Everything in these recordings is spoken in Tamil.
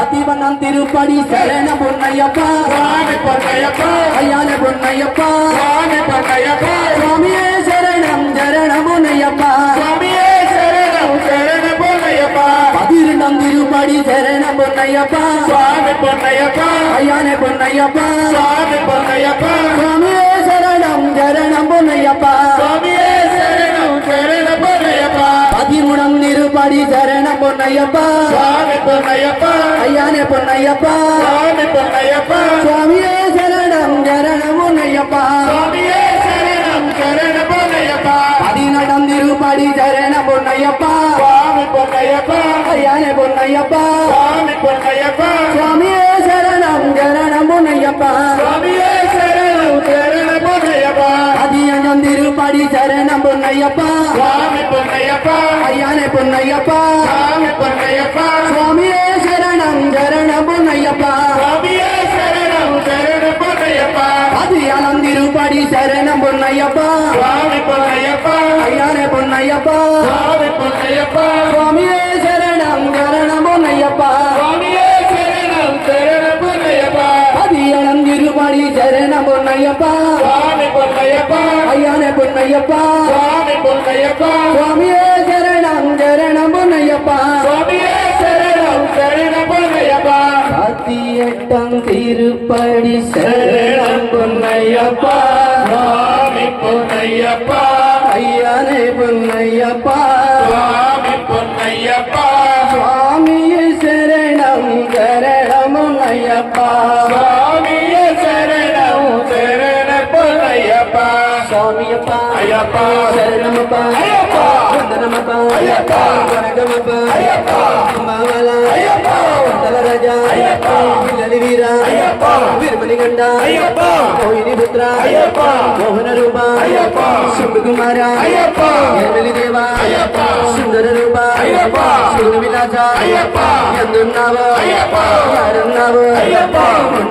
அதிவனம் திருப்படி சரண பொன்னையப்பா. சுவாமி பொன்னையப்பா. ஐயான பொன்னையப்பா. சுவாமி பொன்னையப்பா. சுவாமியே சரணம் சரண பொன்னையப்பா. சுவாமியே சரணம் சரண பொன்னையப்பா. பதிருடம் திருப்படி சரண பொன்னையப்பா. சுவாமி பொன்னையப்பா. ஐயான பொன்னையப்பா. சுவாமி பொன்னையப்பா. சுவாமியே சரணம் சரணம் பொன்னையப்பா. சுவாமியே பதிமுடம் திருப்படி சரண பொன்னையப்பா. சுவாமி பொன்னையப்பா. ஐயானே பொன்னையப்பா. சுவாமி பொன்னையப்பா. சுவாமியே சரணம் சரணம் பொன்னையப்பா சுவாமியே சரணம் சரண பொன்னையப்பா பதினடம் திருப்படி சரண பொன்னையப்பா. சுவாமி பொன்னையப்பா. ஐயானே பொன்னையப்பா. சுவாமி பொன்னையப்பா. சுவாமியே சரணம் சரணம் பொன்னையப்பா சுவாமியே சரணம் சரண பொன்னையப்பா பதினஞ்சம் திருப்படி சரணம் பொன்னையப்பா சுவாமி பொன்னையப்பா. சுவாமி பொன்னையப்பா சுவாமியே சரணம் சரணம் பொன்னையப்பா சுவாமியே சரணம் சரண பொன்னையப்பா பதியானம் திருப்படி சரணம் பொன்னையப்பா சுவாமி பொன்னையப்பா. ஐயானே பொன்னையப்பா. சுவாமி பொன்னையப்பா. சுவாமியே சரணம் சரணம் பொன்னையப்பா சுவாமியே சரணம் சரண பொன்னையப்பா திருப்படி சரணம் பொன்னையப்பா சுவாமி பொன்னையப்பா. ஐயானே பொன்னையப்பா. சுவாமி பொன்னையப்பா. சுவாமியே சரணம் சரணம் பொன்னையப்பா சுவாமியே சரணம் சரண பொன்னையப்பா சத்தியட்டம் திருப்படி சரணம் பொன்னையப்பா சுவாமி பொன்னையப்பா ஐயானே பொன்னையப்பா. சுவாமி பொன்னையப்பா சுவாமியே சரணம் சரணம் பொன்னையப்பா சுவாமியே சரணம் சரண பொன்னையப்பா சுவாமியப்பா. ஐயப்பா. சரணமப்பா. ஐயப்பா! வணக்கமப்பா ஐயப்பா! அம்மாவாலா ஐயப்பா! தலராஜா! ஐயப்பா! பில்லலி வீரா ஐயப்பா! வீரமணி கண்டா ஐயப்பா! மோகினி புத்ரா ஐயப்பா! மோகன ரூபா ஐயப்பா! சும்பகுமாரா ஐயப்பா! எமிலி தேவா ஐயப்பா! சுந்தர ரூபா ஐயப்பா! சுந்தர விலாசா ஐயப்பா! எந்துன்னாவோ! ஐயப்பா! யாருன்னாவோ! అయ్యప్ప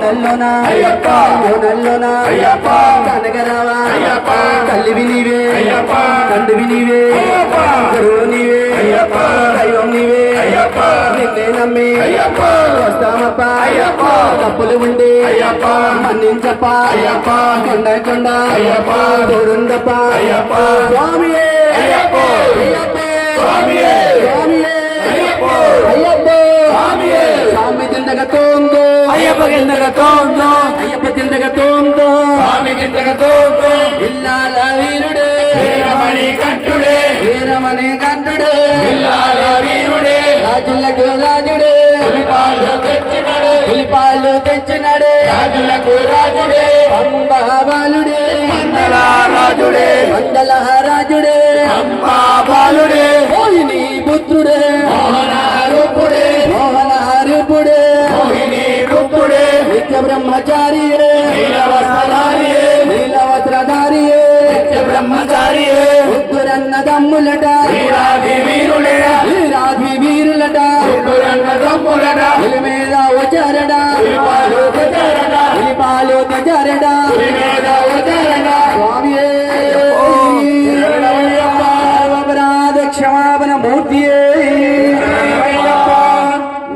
నల్లోన అయ్యప్ప ఓ నల్లోన అయ్యప్ప కనకరావా అయ్యప్ప తల్లివి నీవే అయ్యప్ప తండ్రివి నీవే అయ్యప్ప గురువు నీవే అయ్యప్ప దైవం నీవే అయ్యప్ప నిన్నే నమ్మి అయ్యప్ప వస్తామప్ప అయ్యప్ప తప్పులు ఉండి అయ్యప్ప మన్నించప్ప అయ్యప్ప కొండ కొండ అయ్యప్ప దూరుందప్ప అయ్యప్ప స్వామియే అయ్యప్ప అయ్యప్ప స్వామియే ಗಿಂತಗ ತೋಂದು ಅಯ್ಯಪ್ಪ ಗಿಂತಗ ತೋಂದು ಅಯ್ಯಪ್ಪ ಗಿಂತಗ ತೋಂದು ಸ್ವಾಮಿ ಗಿಂತಗ ತೋಂದು ಇಲ್ಲಾಲ ವೀರುಡೆ ವೀರಮಣಿ ಕಂಟುಡೆ ವೀರಮಣಿ ಕಂಟುಡೆ ಇಲ್ಲಾಲ ವೀರುಡೆ రాజులకు రాజుడే పులిపాలు తెచ్చినాడు పులిపాలు తెచ్చినాడు రాజులకు రాజుడే అంబాబాలుడే మండల రాజుడే మండల రాజుడే అంబాబా బ్రహ్మచారి ఉగ్గురన్న తమ్ములట వీరాధి వీరులట వీరాధి వీరులట ఉగ్గురన్న తమ్ములట పులి మీద వచ్చారట పులిపాలు వచ్చారట పులి మీద వచ్చారట స్వామి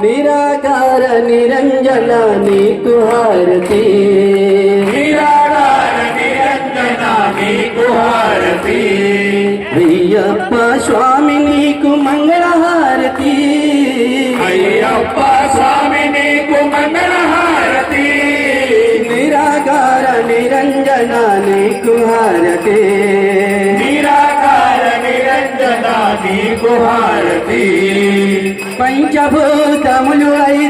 నిరాకార నిరంజన నీకు హారతి. అయ్యప్ప స్వామి నీకు మంగళహారతి అయ్యప్ప స్వామి నీకు మంగళ హారతి నిరాకార నిరంజన నీకు హారతి నిరాకార నిరంజన నీకు హారతి పంచభూతములు ఐదు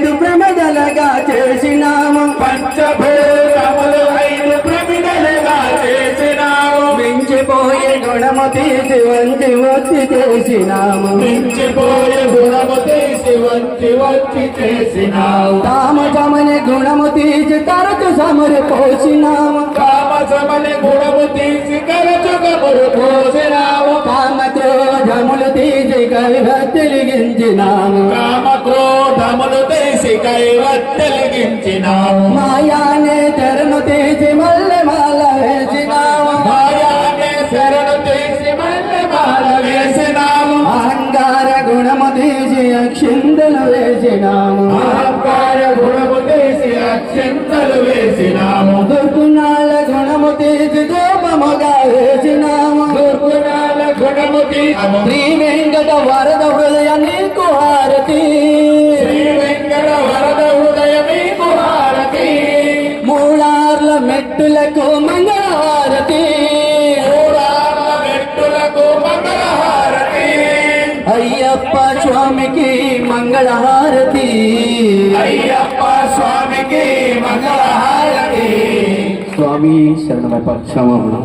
వచ్చి చేసినాము మించిపోయే గుణము తీసి వచ్చి వచ్చి చేసినావు. తామసమని గుణము తీసి తరచు సమరు పోసినాము కామసమని గుణము తీసి కరచుకములు పోసినావు. కామ క్రోధములు తీసి కైవెలిగించినాము కామ క్రోధములు తీసి కైవత్తెలిగించినావు మాయానే అక్షింతలు వేసినాము. అహంకార గుణము తీసి అత్యంతలు వేసినాము. దుర్గుణాల గుణము తీసి దూపముగా వేసినాము. దుర్గుణాల గుణము తీసము శ్రీ వెంకట వరద హృదయ నీకు హారతి. శ్రీ వెంకట వరద హృదయ మీకు హారతి. మూడార్ల మెట్టులకు మంగళహారతి. స్వామికి మంగళహారతి అయ్యప్ప స్వామికి మంగళహారతి స్వామి శరణమై పక్షమమున